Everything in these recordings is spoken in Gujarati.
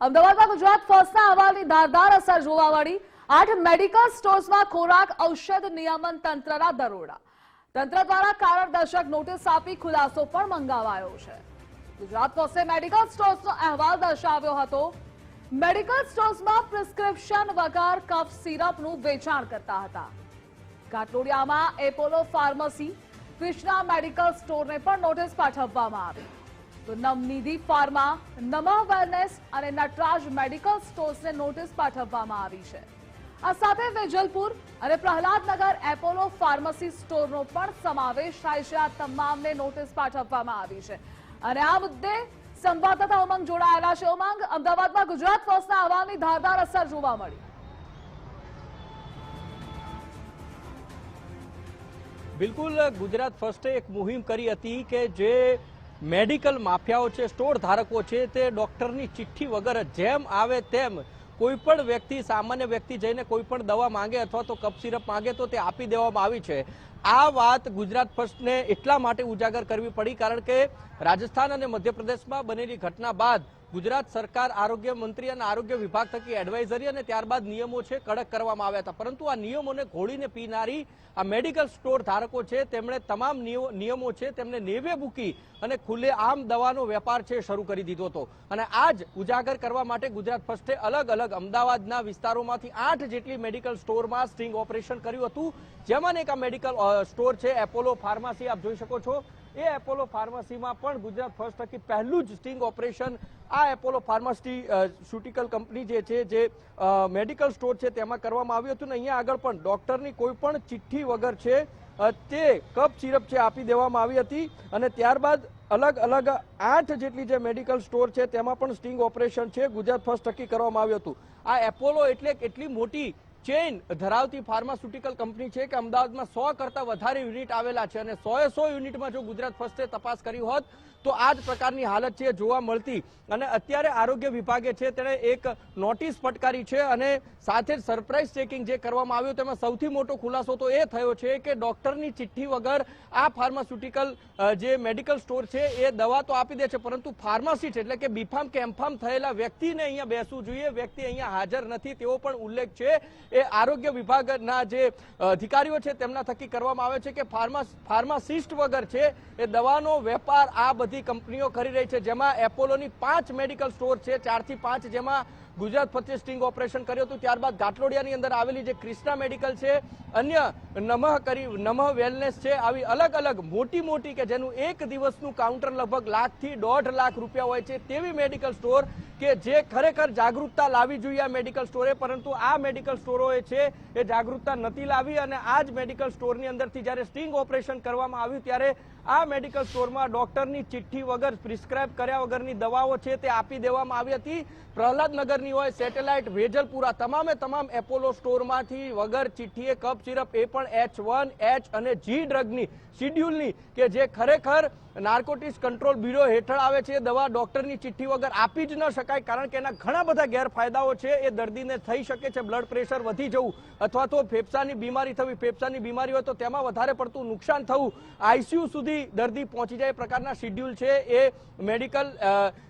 અમદાવાદમાં ગુજરાત ફર્સ્ટના અહેવાલની ધારદાર અસર જોવા મળી. આઠ મેડિકલ સ્ટોર્સમાં ખોરાક, ઔષધ, નિયમન તંત્રના દરોડા. તંત્ર દ્વારા કારણદર્શક નોટિસ આપી ખુલાસો પણ મંગાવાયો છે. ગુજરાત ફર્સ્ટે મેડિકલ સ્ટોર્સનો અહેવાલ દર્શાવ્યો હતો. મેડિકલ સ્ટોર્સમાં પ્રિસ્ક્રિપ્શન વગર કફ સિરપનું વેચાણ કરતા હતા. ઘાટલોડિયામાં એપોલો ફાર્મસી કૃષ્ણા મેડિકલ સ્ટોરને પણ નોટિસ પાઠવવામાં આવી. તો નવનિધિ ફાર્મા, નમા વેલનેસ અને નટરાજ મેડિકલ સ્ટોર્સને નોટિસ પાઠવવામાં આવી છે. આ સાથે વેજલપુર અને પ્રહલાદનગર એપોલો ફાર્મસી સ્ટોરનો પણ સમાવેશ થાય છે. આ તમામને નોટિસ પાઠવવામાં આવી છે. અને આ મુદ્દે સંવાદદાતા ઉમંગ જોડાયેલા છે. ઉમંગ, અમદાવાદમાં ગુજરાત ફર્સ્ટના અહેવાલની ધારદાર અસર જોવા મળી. બિલકુલ, ગુજરાત ફર્સ્ટે એક મુહિમ કરી હતી કે જે મેડિકલ માફિયાઓ છે, સ્ટોર ધારકો છે, તે ડોક્ટરની ચિઠ્ઠી વગર જેમ આવે તેમ કોઈ પણ વ્યક્તિ, સામાન્ય વ્યક્તિ જઈને કોઈ પણ દવા માંગે અથવા તો કપ સિરપ માંગે તો તે આપી દેવામાં આવી છે. આ વાત ગુજરાત ફર્સ્ટને એટલા માટે ઉજાગર કરવી પડી કારણ કે રાજસ્થાન અને મધ્યપ્રદેશમાં બનેલી ઘટના બાદ ગુજરાત સરકાર આરોગ્ય મંત્રી અને આરોગ્ય વિભાગ થકી એડવાઇઝરી અને ત્યારબાદ નિયમો છે, કડક કરવામાં આવ્યા હતા. પરંતુ આ નિયમોને ઘોડીને પીનારી આ મેડિકલ સ્ટોર ધારકો છે, તેમણે તમામ નિયો- નિયમો છે, તેમને નેવે મૂકી અને ખુલ્લે આમ દવાનો વેપાર છે, શરૂ કરી દીધો હતો. અને આજ ઉજાગર કરવા માટે ગુજરાત ફર્સ્ટે અલગ અલગ અમદાવાદના વિસ્તારોમાંથી આઠ જેટલી મેડિકલ સ્ટોરમાં સ્ટિંગ ઓપરેશન કર્યું હતું. જેમાં એક આ મેડિકલ સ્ટોર છે એપોલો ફાર્મસી આપ જોઈ શકો છો. એ એપોલો ફાર્મસીમાં પણ ગુજરાત ફર્સ્ટ થકી પહેલું જ સ્ટિંગ ઓપરેશન આ એપોલો ફાર્માસ્ટી સ્યુટિકલ કંપની જે છે, જે મેડિકલ સ્ટોર છે તેમાં કરવામાં આવ્યું હતું ને અહીંયા આગળ પણ ડૉક્ટરની કોઈ પણ ચિઠ્ઠી વગર છે તે કપ સિરપ છે આપી દેવામાં આવી હતી અને ત્યારબાદ અલગ અલગ આઠ જેટલી જે મેડિકલ સ્ટોર છે તેમાં પણ સ્ટિંગ ઓપરેશન છે, ગુજરાત ફર્સ્ટ થકી કરવામાં આવ્યું હતું. આ એપોલો એટલે કેટલી મોટી ચેઇન ધરાવતી ફાર્માસ્યુટિકલ કંપની છે કે અમદાવાદમાં સો કરતા વધારે યુનિટ આવેલા છે અને સો સો યુનિટમાં જો ગુજરાત ફર્સ્ટે તપાસ કરી હોત, તો આ જ પ્રકારની હાલત છે જોવા મળતી. અને અત્યારે આરોગ્ય વિભાગે છે તેણે એક નોટિસ ફટકારી છે અને સાથે જ સરપ્રાઇઝ ચેકિંગ જે કરવામાં આવ્યું તેમાં સૌથી મોટો ખુલાસો તો એ થયો છે કે ડોક્ટરની ચિઠ્ઠી વગર આ ફાર્માસ્યુટિકલ જે મેડિકલ સ્ટોર છે એ દવા તો આપી દે છે, પરંતુ ફાર્માસિસ્ટ એટલે કે બીફામ કે એમફામ થયેલા વ્યક્તિને અહીંયા બેસવું જોઈએ. વ્યક્તિ અહીંયા હાજર નથી, તેવો પણ ઉલ્લેખ છે. એ આરોગ્ય વિભાગના જે અધિકારીઓ છે તેમના થકી કરવામાં આવે છે કે ફાર્મા, ફાર્માસિસ્ટ વગર છે એ દવાનો વેપાર આ બધી કંપનીઓ કરી રહી છે. જેમાં એપોલોની પાંચ મેડિકલ સ્ટોર છે, ચારથી પાંચ જેમાં ગુજરાત ફતે સ્ટિંગ ઓપરેશન કર્યું હતું. ત્યારબાદ ઘાટલોડિયાની અંદર આવેલી જે ક્રિષ્ના મેડિકલ છે, અન્ય નમઃ કરી, નમઃ વેલનેસ છે, આવી અલગ અલગ મોટી મોટી કે જેનું એક દિવસનું કાઉન્ટર લગભગ લાખથી દોઢ લાખ રૂપિયા હોય છે, તેવી મેડિકલ સ્ટોર કે જે ખરેખર જાગૃતતા લાવી જોઈએ આ મેડિકલ સ્ટોરે. પરંતુ આ મેડિકલ સ્ટોરોએ છે એ જાગૃતતા નથી લાવી અને આ જ મેડિકલ સ્ટોરની અંદરથી જ્યારે સ્ટિંગ ઓપરેશન કરવામાં આવ્યું ત્યારે આ મેડિકલ સ્ટોરમાં ડોક્ટરની ચિઠ્ઠી વગર, પ્રિસ્ક્રાઇબ કર્યા વગરની દવાઓ છે તે આપી દેવામાં આવી હતી. પ્રહલાદનગરની હોય, સેટેલાઇટ વેજલપુરા, તમામે તમામ એપોલો સ્ટોરમાંથી વગર ચિઠ્ઠીએ કપ સિરપ, એ પણ એચ વન, એચ અને જી ડ્રગની શિડ્યુલની કે જે ખરેખર નાર્કોટિક્સ કંટ્રોલ બ્યુરો હેઠળ આવે છે. દવા ડોક્ટરની ચિઠ્ઠી વગર આપી જ ન શકાય, કારણ કે એના ઘણા બધા ગેરફાયદાઓ છે. એ દર્દીને થઈ શકે છે, બ્લડ પ્રેશર વધી જવું, અથવા તો ફેફસાની બીમારી થવી. ફેફસાની બીમારી હોય તો તેમાં વધારે પડતું નુકસાન થવું. આઈસીયુ સુધી દર્દી પહોંચી જાય એ પ્રકારના શિડ્યુલ છે, એ મેડિકલ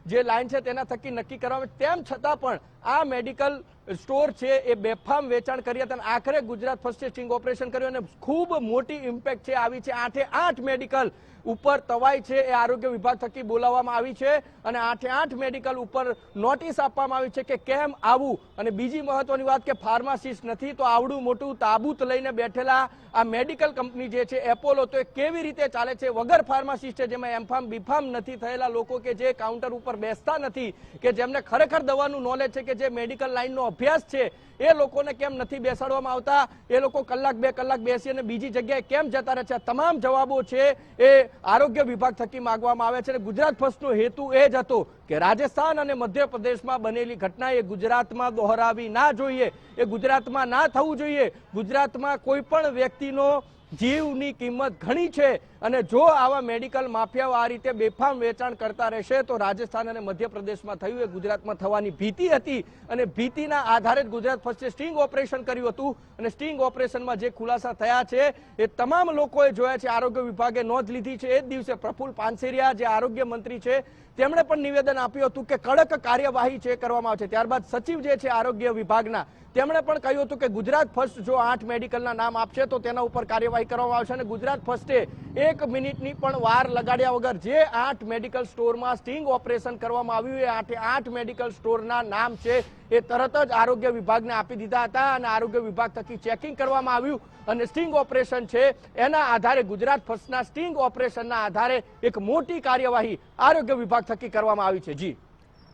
જે લાઈન છે તેના થકી નક્કી કરવામાં. તેમ છતાં પણ આ મેડિકલ સ્ટોર છે એ બેફામ વેચાણ કરી હતા આખરે ગુજરાત ફર્સ્ટ ટેસ્ટિંગ ઓપરેશન કર્યું અને ખૂબ મોટી ઇમ્પેક્ટ છે આવી છે આઠે આઠ મેડિકલ ઉપર તવાઈ છે, એ આરોગ્ય વિભાગ થકી બોલાવવામાં આવી છે અને આઠે આઠ મેડિકલ ઉપર નોટિસ આપવામાં આવી છે કે કેમ આવું. અને બીજી મહત્વની વાત કે ફાર્માસિસ્ટ નથી, તો આવડું મોટું તાબૂત લઈને બેઠેલા આ મેડિકલ કંપની જે છે, એપોલો, તો એ કેવી રીતે ચાલે છે? વગર ફાર્માસિસ્ટ છે, જેમાં એમફામ, બીફામ નથી થયેલા લોકો કે જે કાઉન્ટર ઉપર બેસતા નથી, કે જેમને ખરેખર દવાનું નોલેજ છે કે જે મેડિકલ લાઇનનો અભ્યાસ છે, એ લોકોને કેમ નથી બેસાડવામાં આવતા? એ લોકો કલાક બે કલાક બેસી અને બીજી જગ્યાએ કેમ જતા રહે છે? તમામ જવાબો છે, એ આરોગ્ય વિભાગ થકી માંગવામાં આવે છે અને ગુજરાત ફર્સ્ટનો હેતુ એ જ હતો કે રાજસ્થાન અને મધ્યપ્રદેશમાં બનેલી ઘટના એ ગુજરાતમાં દોહરાવી ના જોઈએ. એ ગુજરાતમાં ના થવું જોઈએ. ગુજરાતમાં કોઈ પણ વ્યક્તિનો જીવની કિંમત ઘણી છે અને જો આવા મેડિકલ માફિયાઓ આ રીતે બેફામ વેચાણ કરતા રહેશે, તો રાજસ્થાન અને મધ્યપ્રદેશમાં થયું એ ગુજરાતમાં થવાની ભીતિ હતી અને ભીતિના આધારે જ ગુજરાત ફર્સ્ટે સ્ટિંગ ઓપરેશન કર્યું હતું અને સ્ટિંગ ઓપરેશનમાં જે ખુલાસા થયા છે, એ તમામ લોકોએ જોયા છે. આરોગ્ય વિભાગે નોંધ લીધી છે. એ જ દિવસે પ્રફુલ પાનસેરિયા, જે આરોગ્ય મંત્રી છે તેમણે પણ નિવેદન આપ્યું હતું કે કડક કાર્યવાહી છે કરવામાં આવશે. ત્યારબાદ સચિવ જે છે આરોગ્ય વિભાગના, તેમણે પણ કહ્યું હતું કે ગુજરાત ફર્સ્ટ જો આઠ મેડિકલના નામ આપશે તો તેના ઉપર કાર્યવાહી કરવામાં આવશે અને ગુજરાત ફર્સ્ટે એક મિનિટની પણ વાર લગાડ્યા વગર જે આઠ મેડિકલ સ્ટોરમાં સ્ટિંગ ઓપરેશન કરવામાં આવ્યું એ આઠે આઠ મેડિકલ સ્ટોરના નામ છે એ તરત જ આરોગ્ય વિભાગને આપી દીધા હતા અને આરોગ્ય વિભાગ થકી ચેકિંગ કરવામાં આવ્યું અને સ્ટિંગ ઓપરેશન છે એના આધારે ગુજરાત ફર્સ્ટના સ્ટિંગ ઓપરેશનના આધારે એક મોટી કાર્યવાહી આરોગ્ય વિભાગ થકી કરવામાં આવી છે. જી.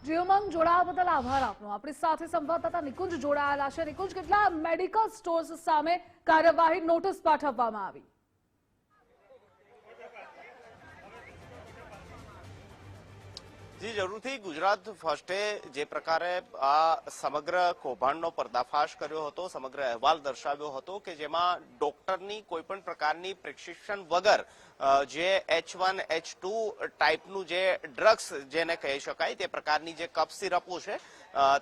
જીઓમાંગ જોડાવા બદલ આભાર આપનો. આપણી સાથે સંવાદદાતા નિકુંજ જોડાયેલા છે. નિકુંજ, કેટલા મેડિકલ સ્ટોર્સ સામે કાર્યવાહી નોટિસ પાઠવવામાં આવી? જી, જરૂરથી. ગુજરાત ફર્સ્ટે જે પ્રકારે આ સમગ્ર કૌભાંડનો પર્દાફાશ કર્યો હતો, સમગ્ર અહેવાલ દર્શાવ્યો હતો કે જેમાં ડોક્ટરની કોઈ પણ પ્રકારની પ્રિસ્ક્રિપ્શન વગર જે એચ વન એચ ટુ ટાઈપનું જે ડ્રગ્સ જેને કહી શકાય, તે પ્રકારની જે કપ સિરપો છે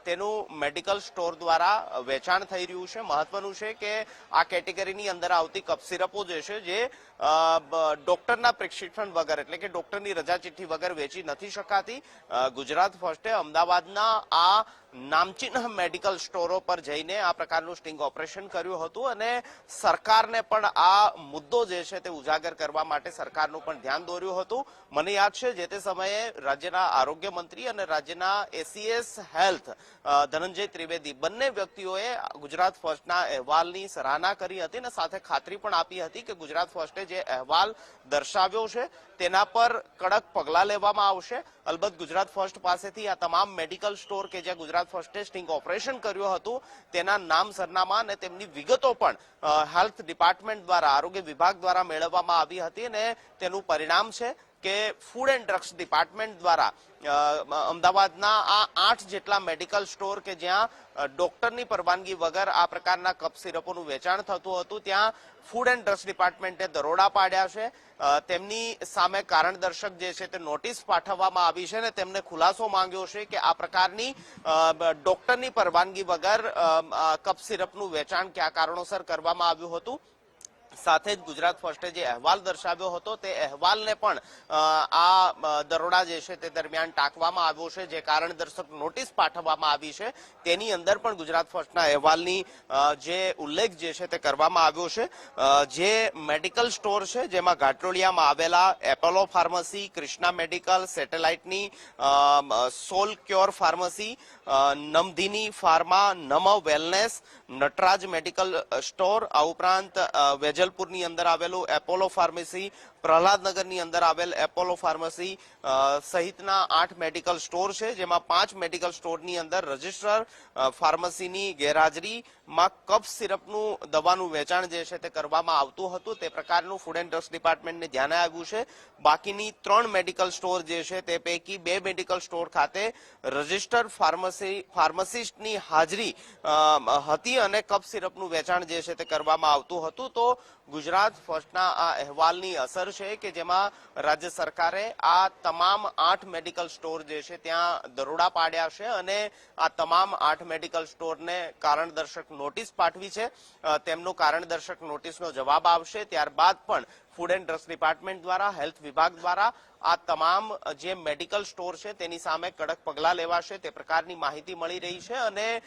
તેનું મેડિકલ સ્ટોર દ્વારા વેચાણ થઈ રહ્યું છે. મહત્વનું છે કે આ કેટેગરીની અંદર આવતી કપસીરપો જે છે, જે ડોક્ટરના પ્રિસ્ક્રિપ્શન વગર એટલે કે ડોક્ટરની રજા ચિઠ્ઠી વગર વેચી નથી શકાતી. ગુજરાત ફર્સ્ટે અમદાવાદના આ નામચીન મેડિકલ સ્ટોરો પર જઈને આ પ્રકારનું સ્ટિંગ ઓપરેશન કર્યું હતું અને સરકારને પણ આ મુદ્દો જે છે તે ઉજાગર કરવા માટે સરકારનું પણ ધ્યાન દોર્યું હતું. મને યાદ છે, જે તે સમયે રાજ્યના આરોગ્ય મંત્રી અને રાજ્યના એસીએસ હેલ્થ ધનંજય ત્રિવેદી બંને વ્યક્તિઓએ ગુજરાત ફર્સ્ટના અહેવાલની સરાહના કરી હતી અને સાથે ખાતરી પણ આપી હતી કે ગુજરાત ફર્સ્ટે જે અહેવાલ દર્શાવ્યો છે તેના પર કડક પગલાં લેવામાં આવશે. અલબત્ત ગુજરાત ફર્સ્ટ પાસેથી આ તમામ મેડિકલ સ્ટોર કે જ્યાં ગુજરાત ફર્સ્ટે ટેસ્ટિંગ ઓપરેશન કર્યું હતું. તેના નામ સરનામા અને તેમની વિગતો પણ હેલ્થ ડિપાર્ટમેન્ટ દ્વારા, આરોગ્ય વિભાગ દ્વારા મેળવવામાં આવી હતી અને તેનું પરિણામ છે. કે ફૂડ એન્ડ ડ્રગ્સ ડિપાર્ટમેન્ટ દ્વારા અમદાવાદના આ આઠ જેટલા મેડિકલ સ્ટોર કે જ્યાં ડોક્ટરની પરવાનગી વગર આ પ્રકારના કપ સિરપોનું વેચાણ થતું હતું, ત્યાં ફૂડ એન્ડ ડ્રગ્સ ડિપાર્ટમેન્ટે દરોડા પાડ્યા છે. તેમની સામે કારણ દર્શક જે છે તે નોટિસ પાઠવવામાં આવી છે અને તેમને ખુલાસો માંગ્યો છે કે આ પ્રકારની ડોક્ટરની પરવાનગી વગર કપ સિરપનું વેચાણ કયા કારણોસર કરવામાં આવ્યું હતું. સાથે જ ગુજરાત ફર્સ્ટે જે અહેવાલ દર્શાવ્યો હતો તે અહેવાલને પણ આ દરોડા જે છે તે દરમિયાન ટાંકવામાં આવ્યો છે જે કારણ દર્શક નોટિસ પાઠવવામાં આવી છે. તેની અંદર પણ ગુજરાત ફર્સ્ટના અહેવાલની જે ઉલ્લેખ જે છે તે કરવામાં આવ્યો છે. જે મેડિકલ સ્ટોર છે જેમાં ઘાટલોડિયામાં આવેલા એપોલો ફાર્મસી કૃષ્ણા મેડિકલ સેટેલાઇટની સોલ ક્યોર ફાર્મસી નમધીની ફાર્મા નમ વેલનેસ નટરાજ મેડિકલ સ્ટોર આ ઉપરાંત અ, વેજલપુરની અંદર આવેલું એપોલો ફાર્મસી પ્રહલાદનગરની અંદર આવેલ એપોલો ફાર્મસી સહિતના આઠ મેડિકલ સ્ટોર છે, જેમાં પાંચ મેડિકલ સ્ટોરની અંદર રજિસ્ટર ફાર્મસીની ગેરહાજરીમાં કફ સિરપનું દવાનું વેચાણ જે છે તે કરવામાં આવતું હતું, તે પ્રકારનું ફૂડ એન્ડ ડ્રગ્સ ડિપાર્ટમેન્ટને ધ્યાને આવ્યું છે. બાકીની ત્રણ મેડિકલ સ્ટોર જે છે તે પૈકી બે મેડિકલ સ્ટોર ખાતે રજિસ્ટર ફાર્મસી, ફાર્મસિસ્ટની હાજરી હતી અને કફ સિરપનું વેચાણ જે છે તે કરવામાં આવતું હતું. તો ગુજરાત ફર્સ્ટના આ અહેવાલની અસર છે કે જેમાં રાજ્ય સરકારે આ તમામ આઠ મેડિકલ સ્ટોર જે છે ત્યાં દરોડા પાડ્યા છે અને આ તમામ આઠ મેડિકલ સ્ટોરને કારણદર્શક નોટિસ પાઠવી છે. તેમનો કારણદર્શક નોટિસનો જવાબ આવશે. ત્યારબાદ પણ ફૂડ એન્ડ ડ્રગ્સ ડિપાર્ટમેન્ટ દ્વારા, હેલ્થ વિભાગ દ્વારા આ તમામ જે મેડિકલ સ્ટોર છે, તેની સામે કડક પગલા લેવાશે, તે પ્રકારની માહિતી મળી રહી છે અને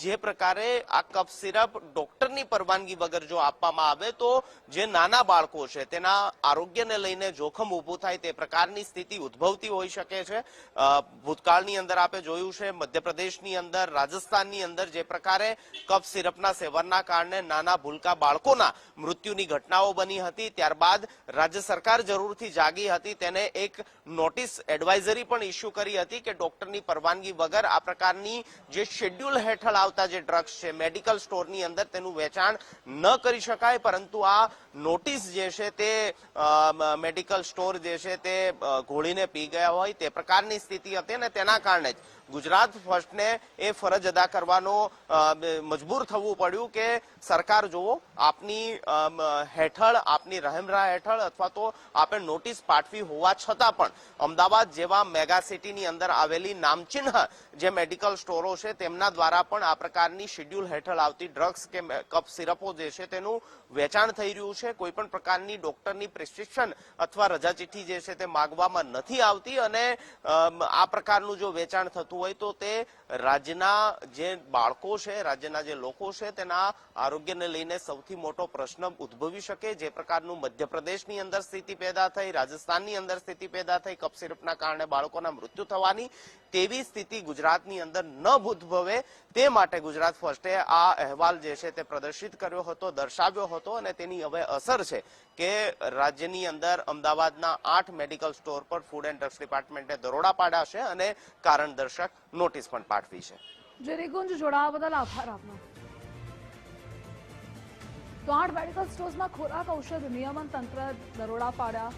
જે પ્રકારે આ કફ સિરપ ડોક્ટરની પરવાનગી વગર જો આપવામાં આવે, તો જે નાના બાળકો છે, તેના આરોગ્યને લઈને જોખમ ઊભું થાય તે પ્રકારની સ્થિતિ ઉદ્ભવતી હોઈ શકે છે. ભૂતકાળની અંદર આપણે જોયું છે, મધ્યપ્રદેશની અંદર, રાજસ્થાનની અંદર જે પ્રકારે કફ સિરપના સેવનના કારણે નાના ભૂલકા બાળકોના મૃત્યુની ઘટનાઓ બની હતી. ત્યારબાદ રાજ્ય સરકાર જરૂરથી જાગી હતી, તેને એક નોટિસ એડવાઇઝરી પણ ઇસ્યુ કરી હતી કે ડોક્ટરની પરવાનગી વગર આ પ્રકારની જે શેડ્યુલ હેઠળ આવતા જે ડ્રગ્સ છે, મેડિકલ સ્ટોરની અંદર તેનું વેચાણ ન કરી શકાય, પરંતુ આ નોટિસ જે છે તે મેડિકલ સ્ટોર જે છે તે ઘોળીને પી ગયા હોય તે પ્રકારની સ્થિતિ હતી અને તેના કારણે જ ગુજરાત ફર્સ્ટને એ ફરજ અદા કરવાનો મજબૂર થવું પડ્યું કે સરકાર જુઓ, આપની હેઠળ, આપની રહેમરા હેઠળ અથવા તો આપણે નોટિસ પાઠવી હોવા છતાં પણ અમદાવાદ જેવા મેગા સિટીની અંદર આવેલી નામચિહ્ન જે મેડિકલ સ્ટોરો છે તેમના દ્વારા પણ આ પ્રકારની શેડ્યુલ હેઠળ આવતી ડ્રગ્સ કે કફ સિરપો જે છે તેનું વેચાણ થઈ રહ્યું છે. કોઈ પણ પ્રકારની ડોક્ટરની પ્રિસ્ક્રિપ્શન અથવા રજા ચિઠ્ઠી જે છે તે માગવામાં નથી આવતી અને આ પ્રકારનું જો વેચાણ થતું હોય તો તે રાજ્યના જે બાળકો છે, રાજ્યના જે લોકો છે, તેના આરોગ્યને લઈને સૌથી મોટો પ્રશ્ન ઉદ્ભવી શકે. જે પ્રકારનું મધ્યપ્રદેશની અંદર સ્થિતિ પેદા થઈ, રાજસ્થાનની અંદર સ્થિતિ પેદા થઈ, કફ સિરપના કારણે બાળકોના મૃત્યુ થવાની તેવી સ્થિતિ ગુજરાતની અંદર ન ઉદ્ભવે, તે માટે ગુજરાત ફર્સ્ટે આ અહેવાલ જે છે તે પ્રદર્શિત કર્યો હતો, દર્શાવ્યો હતો અને તેની હવે અસર છે કે રાજ્યની અંદર અમદાવાદના આઠ મેડિકલ સ્ટોર પર ફૂડ એન્ડ ડ્રગ્સ ડિપાર્ટમેન્ટે દરોડા પાડ્યા છે અને કારણ દર્શક નોટિસ પણ પાઠવી છે. જે નિકુંજ જોડાવા બદલ આભાર, આપનો. તો આઠ મેડિકલ સ્ટોર્સમાં ખોરાક ઔષધ નિયમન તંત્ર દરોડા પાડ્યા